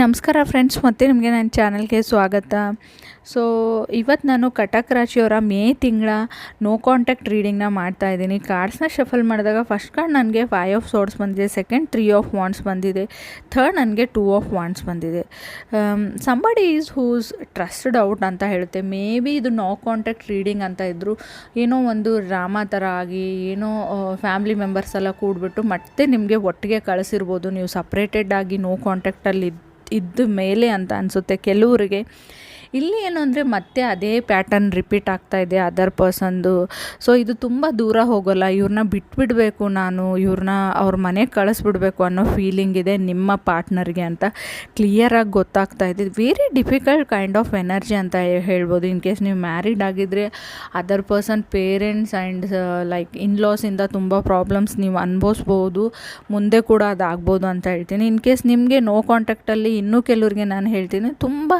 ನಮಸ್ಕಾರ ಫ್ರೆಂಡ್ಸ್ ಮತ್ತೆ ನಿಮಗೆ ನನ್ನ ಚಾನಲ್ಗೆ ಸ್ವಾಗತ. ಸೊ ಇವತ್ತು ನಾನು ಕಟಕ್ ರಾಶಿಯವರ ಮೇ ತಿಂಗಳ ನೋ ಕಾಂಟ್ಯಾಕ್ಟ್ ರೀಡಿಂಗ್ನ ಮಾಡ್ತಾ ಇದ್ದೀನಿ. ಕಾರ್ಡ್ಸ್ನ ಶಫಲ್ ಮಾಡಿದಾಗ ಫಸ್ಟ್ ಕಾರ್ಡ್ ನನಗೆ ಫೈವ್ ಆಫ್ ಸೋರ್ಸ್ ಬಂದಿದೆ ಸೆಕೆಂಡ್ ತ್ರೀ ಆಫ್ ವಾಂಡ್ಸ್ ಬಂದಿದೆ ಥರ್ಡ್ ನನಗೆ ಟೂ ಆಫ್ ವಾಂಡ್ಸ್ ಬಂದಿದೆ. Somebody is who's trusted out ಅಂತ ಹೇಳುತ್ತೆ. ಮೇ ಬಿ ಇದು ನೋ ಕಾಂಟ್ಯಾಕ್ಟ್ ರೀಡಿಂಗ್ ಅಂತ ಇದ್ದರು ಏನೋ ಒಂದು ಡ್ರಾಮಾ ಥರ ಆಗಿ, ಏನೋ ಫ್ಯಾಮಿಲಿ ಮೆಂಬರ್ಸ್ ಎಲ್ಲ ಕೂಡಿಬಿಟ್ಟು ಮತ್ತೆ ನಿಮಗೆ ಒಟ್ಟಿಗೆ ಕಳಿಸಿರ್ಬೋದು. ನೀವು ಸಪ್ರೇಟೆಡ್ ಆಗಿ ನೋ ಕಾಂಟ್ಯಾಕ್ಟಲ್ಲಿ ಇದ್ದ ಮೇಲೆ ಅಂತ ಅನಿಸುತ್ತೆ. ಕೆಲವರಿಗೆ ಇಲ್ಲಿ ಏನು ಅಂದರೆ ಮತ್ತೆ ಅದೇ ಪ್ಯಾಟರ್ನ್ ರಿಪೀಟ್ ಆಗ್ತಾ ಇದೆ ಅದರ್ ಪರ್ಸನ್ದು ಸೊ ಇದು ತುಂಬ ದೂರ ಹೋಗೋಲ್ಲ. ಇವ್ರನ್ನ ಬಿಟ್ಬಿಡಬೇಕು ನಾನು ಇವ್ರನ್ನ ಅವ್ರ ಮನೆಗೆ ಕಳಿಸ್ಬಿಡ್ಬೇಕು ಅನ್ನೋ ಫೀಲಿಂಗ್ ಇದೆ ನಿಮ್ಮ ಪಾರ್ಟ್ನರ್ಗೆ ಅಂತ ಕ್ಲಿಯರಾಗಿ ಗೊತ್ತಾಗ್ತಾ ಇದೆ. Very difficult kind of energy ಅಂತ ಹೇಳ್ಬೋದು. ಇನ್ ಕೇಸ್ ನೀವು ಮ್ಯಾರಿಡ್ ಆಗಿದ್ದರೆ other person parents and like ಇನ್ ಲಾಸಿಂದ ತುಂಬ ಪ್ರಾಬ್ಲಮ್ಸ್ ನೀವು ಅನುಭವಿಸ್ಬೋದು. ಮುಂದೆ ಕೂಡ ಅದಾಗ್ಬೋದು ಅಂತ ಹೇಳ್ತೀನಿ. ಇನ್ ಕೇಸ್ ನಿಮಗೆ ನೋ ಕಾಂಟ್ಯಾಕ್ಟಲ್ಲಿ ಇನ್ನೂ ಕೆಲವ್ರಿಗೆ ನಾನು ಹೇಳ್ತೀನಿ, ತುಂಬ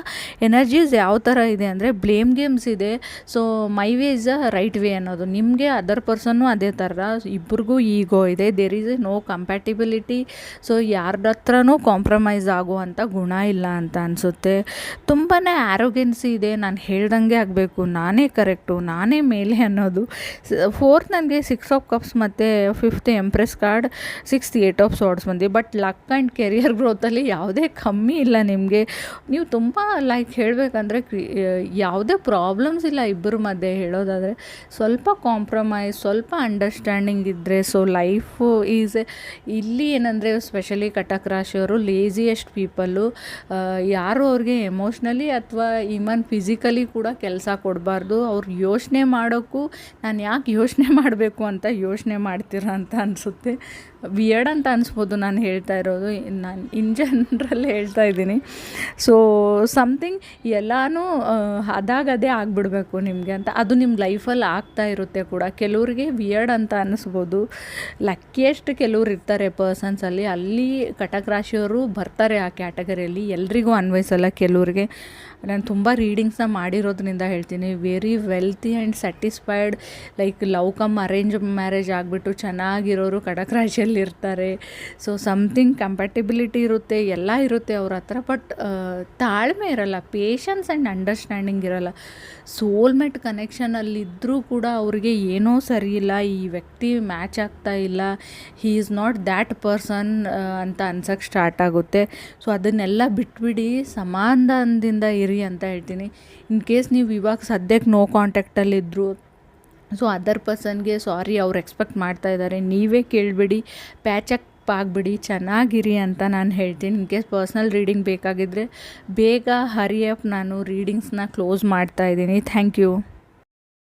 ಎನರ್ಜೀಸ್ ಯಾವ ಥರ ಇದೆ ಅಂದರೆ ಬ್ಲೇಮ್ ಗೇಮ್ಸ್ ಇದೆ. So my way is a right way ಅನ್ನೋದು. ನಿಮಗೆ ಅದರ್ ಪರ್ಸನ್ನು ಅದೇ ಥರ, ಇಬ್ರಿಗೂ ಈಗೋ ಇದೆ. There is a no compatibility so ಹತ್ರನೂ ಕಾಂಪ್ರಮೈಸ್ ಆಗುವಂಥ ಗುಣ ಇಲ್ಲ ಅಂತ ಅನಿಸುತ್ತೆ. ತುಂಬಾ ಆ್ಯರೋಗೆನ್ಸಿ ಇದೆ. ನಾನು ಹೇಳ್ದಂಗೆ ಆಗಬೇಕು. ನಾನೇ ಕರೆಕ್ಟು ನಾನೇ ಮೇಲೆ ಅನ್ನೋದು. ಫೋರ್ತ್ ನನಗೆ ಸಿಕ್ಸ್ ಆಫ್ ಕಪ್ಸ್ ಮತ್ತು fifth empress card sixth eight of swords ಬಂದಿದೆ. ಬಟ್ ಲಕ್ ಆ್ಯಂಡ್ ಕೆರಿಯರ್ ಗ್ರೋತಲ್ಲಿ ಯಾವುದೇ ಕಮ್ಮಿ ಇಲ್ಲ ನಿಮಗೆ. ನೀವು ತುಂಬ ಲೈಕ್ ಹೇಳಬೇಕಂದ್ರೆ ಕ್ರಿ ಯಾವುದೇ ಪ್ರಾಬ್ಲಮ್ಸ್ ಇಲ್ಲ ಇಬ್ಬರ ಮಧ್ಯೆ ಹೇಳೋದಾದರೆ. ಸ್ವಲ್ಪ ಕಾಂಪ್ರಮೈಸ್ ಸ್ವಲ್ಪ ಅಂಡರ್ಸ್ಟ್ಯಾಂಡಿಂಗ್ ಇದ್ದರೆ ಸೊ ಲೈಫು ಈಸ್ ಇಲ್ಲಿ ಏನಂದರೆ ಸ್ಪೆಷಲಿ ಕಟಕ್ ರಾಶಿಯವರು ಲೇಸಿಯೆಸ್ಟ್ ಪೀಪಲ್ಲು ಯಾರು ಅವ್ರಿಗೆ ಎಮೋಷ್ನಲಿ ಅಥವಾ ಈವನ್ ಫಿಸಿಕಲಿ ಕೂಡ ಕೆಲಸ ಕೊಡಬಾರ್ದು. ಅವ್ರು ಯೋಚನೆ ಮಾಡೋಕ್ಕೂ ನಾನು ಯಾಕೆ ಯೋಚನೆ ಮಾಡಬೇಕು ಅಂತ ಯೋಚನೆ ಮಾಡ್ತೀರ ಅಂತ ಅನಿಸುತ್ತೆ. ವಿಯರ್ಡ್ ಅಂತ ಅನಿಸ್ಬೋದು ನಾನು ಹೇಳ್ತಾ ಇರೋದು. ನಾನು ಇನ್ ಜನರಲ್ ಹೇಳ್ತಾ ಇದ್ದೀನಿ. ಸೊ ಸಮಥಿಂಗ್ ಎಲ್ಲನೂ ಅದಾಗದೇ ಆಗಿಬಿಡ್ಬೇಕು ನಿಮಗೆ ಅಂತ. ಅದು ನಿಮ್ಮ ಲೈಫಲ್ಲಿ ಆಗ್ತಾ ಇರುತ್ತೆ ಕೂಡ. ಕೆಲವ್ರಿಗೆ ವಿಯರ್ಡ್ ಅಂತ ಅನ್ನಿಸ್ಬೋದು ಲಕ್ಕಿಯೆಸ್ಟ್ ಕೆಲವ್ರು ಇರ್ತಾರೆ ಪರ್ಸನ್ಸಲ್ಲಿ ಅಲ್ಲಿ. ಕಟಕ್ ರಾಶಿಯವರು ಬರ್ತಾರೆ ಆ ಕ್ಯಾಟಗರಿಯಲ್ಲಿ ಎಲ್ರಿಗೂ ಅನ್ವಯಿಸಲ್ಲ ಕೆಲವ್ರಿಗೆ. ನಾನು ತುಂಬ ರೀಡಿಂಗ್ಸ್ನ ಮಾಡಿರೋದ್ರಿಂದ ಹೇಳ್ತೀನಿ. Very wealthy and satisfied like love come arrange marriage ಆಗಿಬಿಟ್ಟು ಚೆನ್ನಾಗಿರೋರು ಕಟಕ್ ರಾಶಿಯಲ್ಲಿ ಇರ್ತಾರೆ ಸೊ ಸಮ್ಥಿಂಗ್ ಕಂಪ್ಯಾಟಿಬಿಲಿಟಿ ಇರುತ್ತೆ, ಎಲ್ಲ ಇರುತ್ತೆ ಅವ್ರ ಹತ್ರ. ಬಟ್ ತಾಳ್ಮೆ ಇರಲ್ಲ ಪೇಷನ್ಸ್ ಆ್ಯಂಡ್ ಅಂಡರ್ಸ್ಟ್ಯಾಂಡಿಂಗ್ ಇರಲ್ಲ. ಸೋಲ್ಮೇಟ್ ಕನೆಕ್ಷನಲ್ಲಿದ್ದರೂ ಕೂಡ ಅವ್ರಿಗೆ ಏನೋ ಸರಿ ಇಲ್ಲ, ಈ ವ್ಯಕ್ತಿ ಮ್ಯಾಚ್ ಆಗ್ತಾ ಇಲ್ಲ he is not that person ಅಂತ ಅನ್ಸೋಕ್ಕೆ ಸ್ಟಾರ್ಟ್ ಆಗುತ್ತೆ. ಸೊ ಅದನ್ನೆಲ್ಲ ಬಿಟ್ಬಿಡಿ, ಸಮಾಧಾನದಿಂದ ಇರಿ ಅಂತ ಹೇಳ್ತೀನಿ. ಇನ್ ಕೇಸ್ ನೀವು ಇವಾಗ ಸದ್ಯಕ್ಕೆ ನೋ ಕಾಂಟ್ಯಾಕ್ಟಲ್ಲಿದ್ದರು ಸೊ ಅದರ್ ಪರ್ಸನ್ಗೆ ಸಾರಿ ಅವ್ರು ಎಕ್ಸ್ಪೆಕ್ಟ್ ಮಾಡ್ತಾ ಇದ್ದಾರೆ ನೀವೇ ಕೇಳಿಬಿಡಿ ಪ್ಯಾಚಕ್ ಆಗಿಬಿಡಿ, ಚೆನ್ನಾಗಿರಿ ಅಂತ ನಾನು ಹೇಳ್ತೀನಿ. ಇನ್ ಕೇಸ್ ಪರ್ಸ್ನಲ್ ರೀಡಿಂಗ್ ಬೇಕಾಗಿದ್ದರೆ ಬೇಗ ಹರಿಯಪ್ ನಾನು ರೀಡಿಂಗ್ಸ್ನ ಕ್ಲೋಸ್ ಮಾಡ್ತಾ ಇದ್ದೀನಿ. Thank you